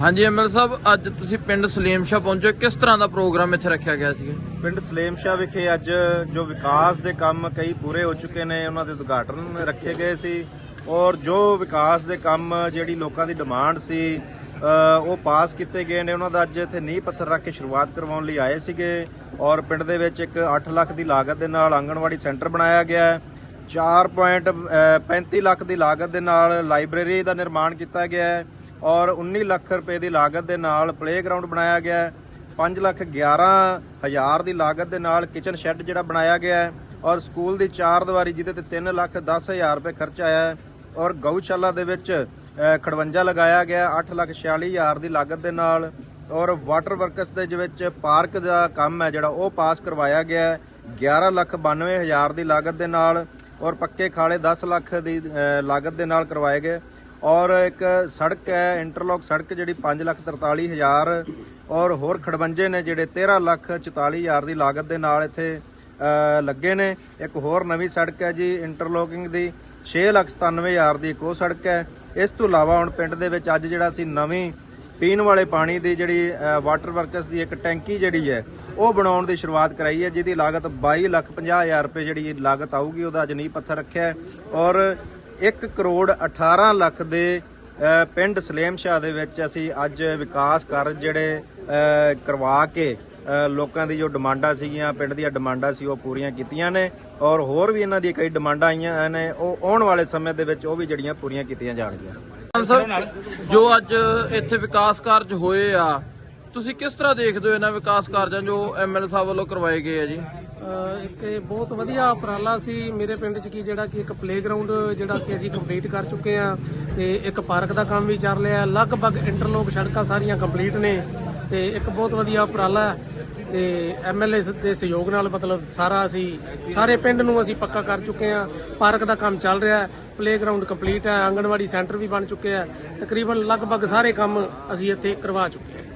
ਹਾਂਜੀ ਐਮਐਲ ਸਾਹਿਬ ਅੱਜ ਤੁਸੀਂ ਪਿੰਡ ਸਲੀਮ ਸ਼ਾਹ ਪਹੁੰਚੇ ਕਿਸ ਤਰ੍ਹਾਂ ਦਾ ਪ੍ਰੋਗਰਾਮ ਇੱਥੇ ਰੱਖਿਆ ਗਿਆ ਸੀ? ਪਿੰਡ ਸਲੇਮ ਸ਼ਾਹ ਵਿਖੇ ਅੱਜ ਜੋ ਵਿਕਾਸ ਦੇ ਕੰਮ ਕਈ ਪੂਰੇ ਹੋ ਚੁੱਕੇ ਨੇ ਉਹਨਾਂ ਦੇ ਉਦਘਾਟਨ ਰੱਖੇ ਗਏ ਸੀ। ਔਰ ਜੋ ਵਿਕਾਸ ਦੇ ਕੰਮ ਜਿਹੜੀ ਲੋਕਾਂ ਦੀ ਡਿਮਾਂਡ ਸੀ ਅ, ਉਹ ਪਾਸ ਕੀਤੇ ਗਏ ਨੇ। ਉਹਨਾਂ ਦਾ ਅੱਜ ਇੱਥੇ ਨੀਂਹ ਪੱਥਰ ਰੱਖ ਕੇ ਸ਼ੁਰੂਆਤ ਕਰਵਾਉਣ ਲਈ ਆਏ ਸੀਗੇ। ਔਰ ਪਿੰਡ ਦੇ ਵਿੱਚ ਇੱਕ 8 ਲੱਖ ਦੀ ਲਾਗਤ ਦੇ ਨਾਲ ਆਂਗਣਵਾੜੀ ਸੈਂਟਰ ਬਣਾਇਆ ਗਿਆ ਹੈ। 4.35 ਲੱਖ ਦੀ ਲਾਗਤ ਦੇ ਨਾਲ ਲਾਇਬ੍ਰੇਰੀ ਦਾ ਨਿਰਮਾਣ ਕੀਤਾ ਗਿਆ ਹੈ। ਔਰ 19 ਲੱਖ ਰੁਪਏ ਦੀ ਲਾਗਤ ਦੇ ਨਾਲ ਪਲੇਗਰਾਉਂਡ ਬਣਾਇਆ ਗਿਆ ਹੈ। 5 ਲੱਖ 11 ਹਜ਼ਾਰ ਦੀ ਲਾਗਤ ਦੇ ਨਾਲ ਕਿਚਨ ਸ਼ੈੱਡ ਜਿਹੜਾ ਬਣਾਇਆ ਗਿਆ ਹੈ ਔਰ ਸਕੂਲ ਦੀ ਚਾਰ ਦੀਵਾਰੀ ਜਿਹਦੇ ਤੇ 3 ਲੱਖ 10 ਹਜ਼ਾਰ ਰੁਪਏ ਖਰਚ ਆਇਆ ਹੈ ਔਰ ਗਊਸ਼ਾਲਾ ਦੇ ਵਿੱਚ ਖੜਵੰਜਾ ਲਗਾਇਆ ਗਿਆ 8 ਲੱਖ 46 ਹਜ਼ਾਰ ਦੀ ਲਾਗਤ ਦੇ ਨਾਲ ਔਰ ਵਾਟਰ ਵਰਕਸ ਦੇ ਵਿੱਚ ਪਾਰਕ ਦਾ ਕੰਮ ਹੈ ਜਿਹੜਾ ਉਹ ਪਾਸ ਕਰਵਾਇਆ ਗਿਆ 11 ਲੱਖ 92 ਹਜ਼ਾਰ ਦੀ ਲਾਗਤ ਦੇ ਨਾਲ ਔਰ ਪੱਕੇ ਖਾਲੇ 10 ਲੱਖ ਦੀ ਲਾਗਤ ਦੇ ਨਾਲ ਕਰਵਾਏ ਗਏ। ਔਰ ਇੱਕ ਸੜਕ ਹੈ, ਇੰਟਰਲੌਕ ਸੜਕ ਜਿਹੜੀ 5 ਲੱਖ 43 ਹਜ਼ਾਰ ਔਰ ਹੋਰ ਖੜਵੰਜੇ ਨੇ ਜਿਹੜੇ 13 ਲੱਖ 44 ਹਜ਼ਾਰ ਦੀ ਲਾਗਤ ਦੇ ਨਾਲ ਇੱਥੇ ਲੱਗੇ ਨੇ। ਇੱਕ ਹੋਰ ਨਵੀਂ ਸੜਕ ਹੈ ਜੀ, ਇੰਟਰਲੋਕਿੰਗ ਦੀ 6 ਲੱਖ 97 ਹਜ਼ਾਰ ਦੀ ਇੱਕ ਉਹ ਸੜਕ ਹੈ। ਇਸ ਤੋਂ ਇਲਾਵਾ ਹੁਣ ਪਿੰਡ ਦੇ ਵਿੱਚ ਅੱਜ ਜਿਹੜਾ ਸੀ ਨਵੀਂ ਪੀਣ ਵਾਲੇ ਪਾਣੀ ਦੀ ਜਿਹੜੀ ਵਾਟਰ ਵਰਕਸ ਦੀ ਇੱਕ ਟੈਂਕੀ ਜਿਹੜੀ ਹੈ, ਉਹ ਬਣਾਉਣ ਦੀ ਸ਼ੁਰੂਆਤ ਕਰਾਈ ਹੈ, ਜਿਹਦੀ ਲਾਗਤ 22 ਲੱਖ 50 ਹਜ਼ਾਰ ਰੁਪਏ ਜਿਹੜੀ ਲਾਗਤ ਆਊਗੀ, ਉਹਦਾ ਅੱਜ ਨੀਂਹ ਪੱਥਰ ਰੱਖਿਆ ਔਰ 1 ਕਰੋੜ 18 ਲੱਖ ਦੇ ਪਿੰਡ ਸਲੇਮ ਸ਼ਾਹ ਦੇ ਵਿੱਚ ਅਸੀਂ ਅੱਜ ਵਿਕਾਸ ਕਾਰਜ ਜਿਹੜੇ ਕਰਵਾ ਕੇ ਲੋਕਾਂ ਦੀ ਜੋ ਡਿਮਾਂਡਾਂ ਸੀਗੀਆਂ, ਪਿੰਡ ਦੀਆਂ ਡਿਮਾਂਡਾਂ ਸੀ ਉਹ ਪੂਰੀਆਂ ਕੀਤੀਆਂ ਨੇ ਔਰ ਹੋਰ ਵੀ ਇਹਨਾਂ ਦੀਆਂ ਕਈ ਡਿਮਾਂਡਾਂ ਆਈਆਂ ਨੇ, ਉਹ ਆਉਣ ਵਾਲੇ ਸਮੇਂ ਦੇ ਵਿੱਚ ਉਹ ਵੀ ਜਿਹੜੀਆਂ ਪੂਰੀਆਂ ਕੀਤੀਆਂ ਜਾਣਗੀਆਂ। ਜੋ ਅੱਜ ਇੱਥੇ ਵਿਕਾਸ ਕਾਰਜ ਹੋਏ ਆ, ਤੁਸੀਂ ਕਿਸ ਤਰ੍ਹਾਂ ਦੇਖਦੇ ਹੋ ਇਹਨਾਂ ਵਿਕਾਸ ਕਾਰਜਾਂ ਜੋ ਐਮਐਲ ਸਾਹਿਬ ਵੱਲੋਂ ਕਰਵਾਏ ਗਏ ਆ ਜੀ? ਇੱਕ ਇਹ ਬਹੁਤ ਵਧੀਆ ਉਪਰਾਲਾ ਸੀ ਮੇਰੇ ਪਿੰਡ 'ਚ ਕੀ ਜਿਹੜਾ ਕਿ ਇੱਕ ਪਲੇਗਰਾਉਂਡ ਜਿਹੜਾ ਕਿ ਅਸੀਂ ਕੰਪਲੀਟ ਕਰ ਚੁੱਕੇ ਆ ਤੇ ਇੱਕ ਪਾਰਕ ਦਾ ਕੰਮ ਵੀ ਚੱਲ ਰਿਹਾ ਲਗਭਗ ਇੰਟਰਲੋਕ ਸੜਕਾਂ ਸਾਰੀਆਂ ਕੰਪਲੀਟ ਨੇ ਤੇ ਇੱਕ ਬਹੁਤ ਵਧੀਆ ਉਪਰਾਲਾ ਹੈ ਤੇ ਐਮਐਲਏ ਦੇ ਸਹਿਯੋਗ ਨਾਲ ਮਤਲਬ ਸਾਰਾ ਅਸੀਂ ਸਾਰੇ ਪਿੰਡ ਨੂੰ ਅਸੀਂ ਪੱਕਾ ਕਰ ਚੁੱਕੇ ਆ ਪਾਰਕ ਦਾ ਕੰਮ ਚੱਲ ਰਿਹਾ ਹੈ ਪਲੇਗਰਾਉਂਡ ਕੰਪਲੀਟ ਹੈ, ਆਂਗਣਵਾੜੀ ਸੈਂਟਰ ਵੀ ਬਣ ਚੁੱਕੇ ਆ ਤਕਰੀਬਨ ਲਗਭਗ ਸਾਰੇ ਕੰਮ ਅਸੀਂ ਇੱਥੇ ਕਰਵਾ ਚੁੱਕੇ ਹਾਂ।